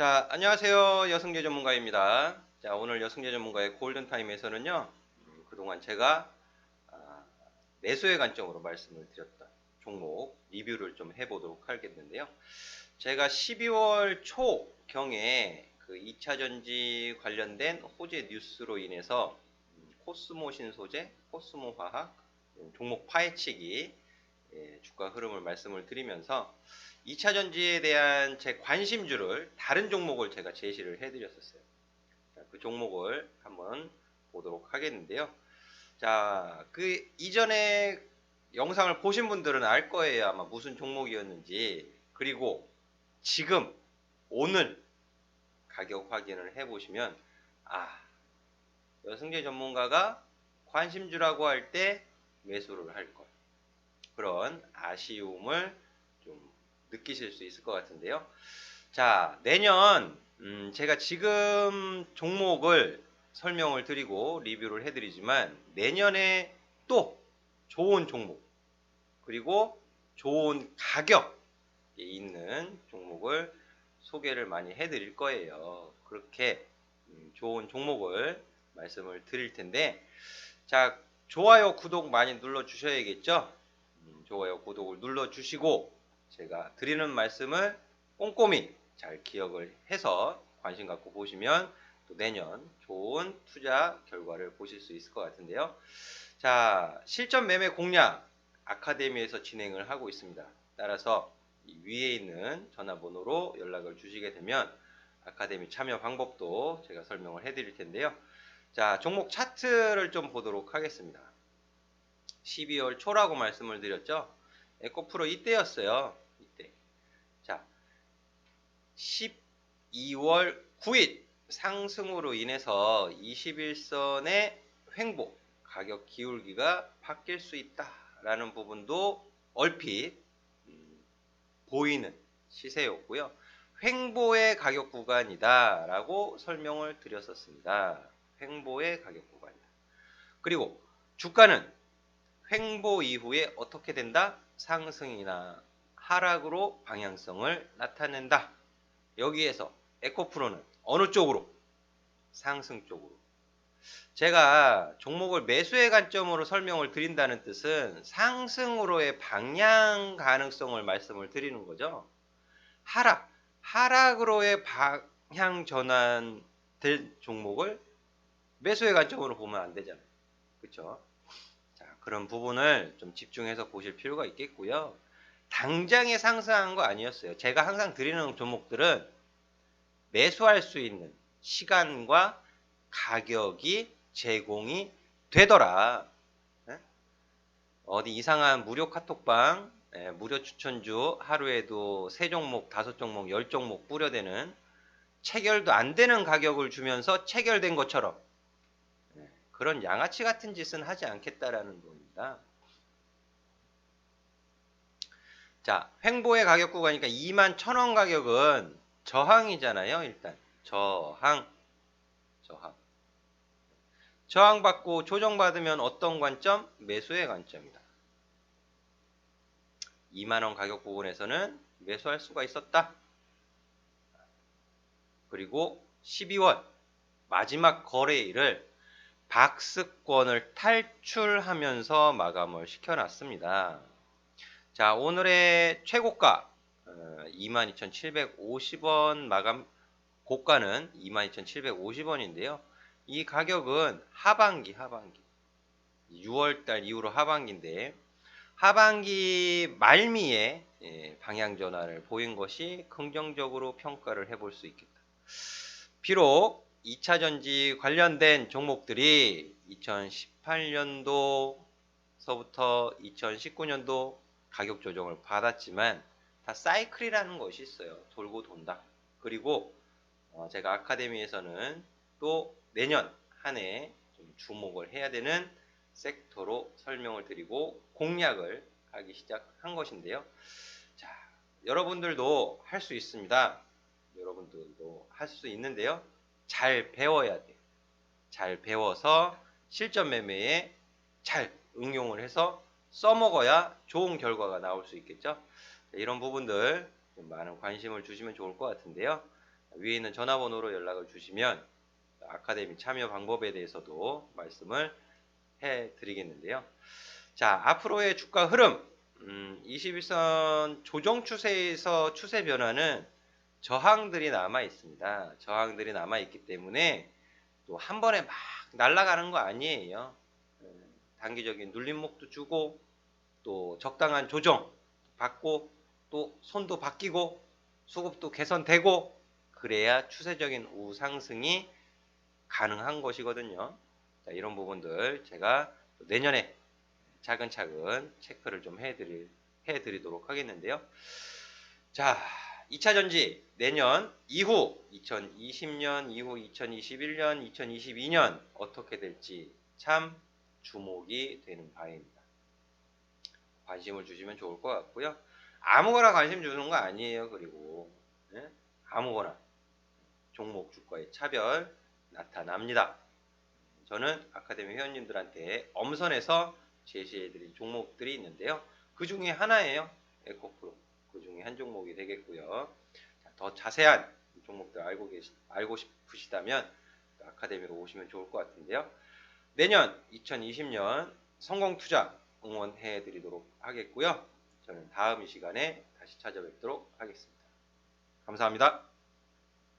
자, 안녕하세요. 여승재 전문가입니다. 자, 오늘 여승재 전문가의 골든타임에서는요, 음, 그동안 제가 아, 매수의 관점으로 말씀을 드렸던 종목 리뷰를 좀 해보도록 하겠는데요. 제가 12월 초 경에 그 2차 전지 관련된 호재 뉴스로 인해서 음, 코스모 신소재, 코스모 화학, 음, 종목 파헤치기 예, 주가 흐름을 말씀을 드리면서 2차 전지에 대한 제 관심주를 다른 종목을 제가 제시를 해드렸었어요. 자, 그 종목을 한번 보도록 하겠는데요. 자, 그 이전에 영상을 보신 분들은 알 거예요. 아마 무슨 종목이었는지. 그리고 지금, 오늘 가격 확인을 해보시면, 아, 여승재 전문가가 관심주라고 할 때 매수를 할 것. 그런 아쉬움을 좀 느끼실 수 있을 것 같은데요. 자, 내년, 음, 제가 지금 종목을 설명을 드리고 리뷰를 해드리지만, 내년에 또 좋은 종목, 그리고 좋은 가격에 있는 종목을 소개를 많이 해드릴 거예요. 그렇게 음, 좋은 종목을 말씀을 드릴 텐데, 자, 좋아요, 구독 많이 눌러 주셔야겠죠? 음, 좋아요, 구독을 눌러 주시고, 제가 드리는 말씀을 꼼꼼히 잘 기억을 해서 관심 갖고 보시면 또 내년 좋은 투자 결과를 보실 수 있을 것 같은데요. 자, 실전 매매 공략 아카데미에서 진행을 하고 있습니다. 따라서 이 위에 있는 전화번호로 연락을 주시게 되면 아카데미 참여 방법도 제가 설명을 해드릴 텐데요. 자, 종목 차트를 좀 보도록 하겠습니다. 12월 초라고 말씀을 드렸죠. 에코프로 이때였어요. 이때. 자, 12월 9일 상승으로 인해서 21선의 횡보, 가격 기울기가 바뀔 수 있다라는 부분도 얼핏 음, 보이는 시세였고요. 횡보의 가격 구간이다라고 설명을 드렸었습니다. 횡보의 가격 구간이다. 그리고 주가는 횡보 이후에 어떻게 된다? 상승이나 하락으로 방향성을 나타낸다. 여기에서 에코프로는 어느 쪽으로? 상승 쪽으로. 제가 종목을 매수의 관점으로 설명을 드린다는 뜻은 상승으로의 방향 가능성을 말씀을 드리는 거죠. 하락, 하락으로의 방향 전환 될 종목을 매수의 관점으로 보면 안 되잖아요. 그렇죠? 자, 그런 부분을 좀 집중해서 보실 필요가 있겠고요. 당장에 상승한 거 아니었어요. 제가 항상 드리는 종목들은 매수할 수 있는 시간과 가격이 제공이 되더라. 예? 어디 이상한 무료 카톡방, 예, 무료 추천주 하루에도 세 종목, 다섯 종목, 열 종목 뿌려대는 체결도 안 되는 가격을 주면서 체결된 것처럼 예, 그런 양아치 같은 짓은 하지 않겠다라는 겁니다. 자, 횡보의 가격 구간이니까 2만 1000원 가격은 저항이잖아요, 일단. 저항. 저항. 저항받고 조정받으면 어떤 관점? 매수의 관점이다. 2만원 가격 부분에서는 매수할 수가 있었다. 그리고 12월 마지막 거래일을 박스권을 탈출하면서 마감을 시켜놨습니다. 자, 오늘의 최고가 어, 22,750원 마감 고가는 22,750원인데요. 이 가격은 하반기 하반기 6월달 이후로 하반기인데 하반기 말미에 예, 방향 전환을 보인 것이 긍정적으로 평가를 해볼 수 있겠다. 비록 2차 전지 관련된 종목들이 2018년도서부터 2019년도 가격 조정을 받았지만 다 사이클이라는 것이 있어요. 돌고 돈다. 그리고 어, 제가 아카데미에서는 또 내년 한해좀 주목을 해야 되는 섹터로 설명을 드리고 공략을 하기 시작한 것인데요. 자, 여러분들도 할 수 있습니다. 여러분들도 할 수 있는데요. 잘 배워야 돼요. 잘 배워서 실전 매매에 잘 응용을 해서 써먹어야 좋은 결과가 나올 수 있겠죠. 자, 이런 부분들 좀 많은 관심을 주시면 좋을 것 같은데요. 위에 있는 전화번호로 연락을 주시면 아카데미 참여 방법에 대해서도 말씀을 해 드리겠는데요. 자, 앞으로의 주가 흐름, 음, 21선 조정 추세에서 추세 변화는 저항들이 남아 있습니다. 저항들이 남아 있기 때문에 또 한 번에 막 날아가는 거 아니에요. 음, 단기적인 눌림목도 주고 또 적당한 조정 받고 또 손도 바뀌고 수급도 개선되고 그래야 추세적인 우상승이 가능한 것이거든요. 자, 이런 부분들 제가 또 내년에 차근차근 체크를 좀 해드릴, 해드리도록 하겠는데요. 자, 2차 전지 내년 이후 2020년 이후 2021년, 2022년 어떻게 될지 참 주목이 되는 바입니다. 관심을 주시면 좋을 것 같고요. 아무거나 관심 주는 거 아니에요. 그리고 예? 아무거나 종목 주가의 차별 나타납니다. 저는 아카데미 회원님들한테 엄선해서 제시해드린 종목들이 있는데요. 그 중에 하나예요. 에코프로. 그 중에 한 종목이 되겠고요. 자, 더 자세한 종목들 알고 계시, 알고 싶으시다면 아카데미로 오시면 좋을 것 같은데요. 내년 2020년 성공 투자 응원해 드리도록 하겠고요. 저는 다음 이 시간에 다시 찾아뵙도록 하겠습니다. 감사합니다.